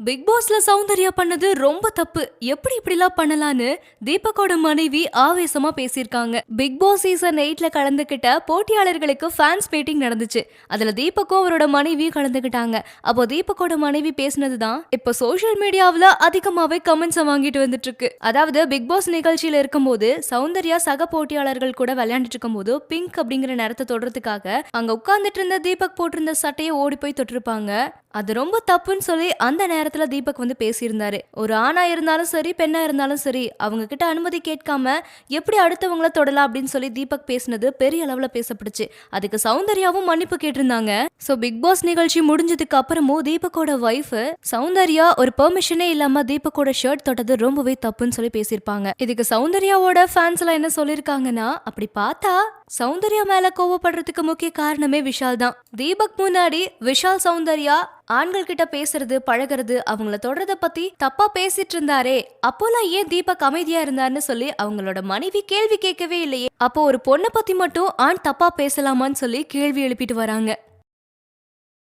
Big பாஸ்ல சௌந்தர்யா பண்ணது ரொம்ப தப்பு. எப்படி இப்படிலாம் பண்ணலான்னு தீபக்கோட மனைவி ஆவேசமா பேசியிருக்காங்க. பிக் பாஸ் சீசன் எயிட்ல கலந்துகிட்ட போட்டியாளர்களுக்கு ஃபேன்ஸ் மீட்டிங் நடந்துச்சு. அதுல தீபக்கும் அவரோட மனைவியும் கலந்துகிட்டாங்க அப்போ தீபக்கோட மனைவி பேசினதுதான் இப்போ சோஷியல் மீடியாவில் அதிகமாவே கமெண்ட்ஸ் வாங்கிட்டு வந்துட்டு இருக்கு அதாவது பிக் பாஸ் நிகழ்ச்சியில இருக்கும்போது சௌந்தர்யா சக போட்டியாளர்கள் கூட விளையாண்டுட்டு இருக்கும்போது பிங்க் அப்படிங்கிற நேரத்தை தொடுறதுக்காக அங்க உட்கார்ந்துட்டு இருந்த தீபக் போட்டிருந்த சட்டையை ஓடி போய் தொட்டிருப்பாங்க. அது ரொம்ப தப்புன்னு சொல்லி அந்த நேரத்துல தீபக் வந்து பேசியிருந்தாரு. ஒரு ஆணா இருந்தாலும் சரி பெண்ணா இருந்தாலும் சரி அவங்க கிட்ட அனுமதி கேட்காம எப்படி அடுத்தவங்கள தொடலாம் அப்படின்னு சொல்லி தீபக் பேசினது பெரிய அளவுல பேசப்படுச்சு அதுக்கு சௌந்தர்யாவும் மன்னிப்பு கேட்டிருந்தாங்க. சோ பிக் பாஸ் நிகழ்ச்சி முடிஞ்சதுக்கு அப்புறமும் தீபக்கோட ஒய்ஃப் சௌந்தர்யா ஒரு பெர்மிஷனே இல்லாம தீபக்கோட ஷர்ட் தொட்டது ரொம்பவே தப்புன்னு சொல்லி பேசியிருப்பாங்க. இதுக்கு சௌந்தர்யாவோட ஃபேன்ஸ் எல்லாம் என்ன சொல்லியிருக்காங்கன்னா அப்படி பார்த்தா சௌந்தர்யா மேல கோவப்படுறதுக்கு முக்கிய காரணமே விஷால் தான். தீபக் முன்னாடி விஷால் சௌந்தர்யா ஆண்கள் கிட்ட பேசுறது பழகுறது அவங்கள தொடர்றத பத்தி தப்பா பேசிட்டு இருந்தாரே. அப்போலாம் ஏன் தீபக் அமைதியா இருந்தாருன்னு சொல்லி அவங்களோட மனைவி கேள்வி கேட்கவே இல்லையே. அப்போ ஒரு பொண்ணை பத்தி மட்டும் ஆண் தப்பா பேசலாமான்னு சொல்லி கேள்வி எழுப்பிட்டு வராங்க.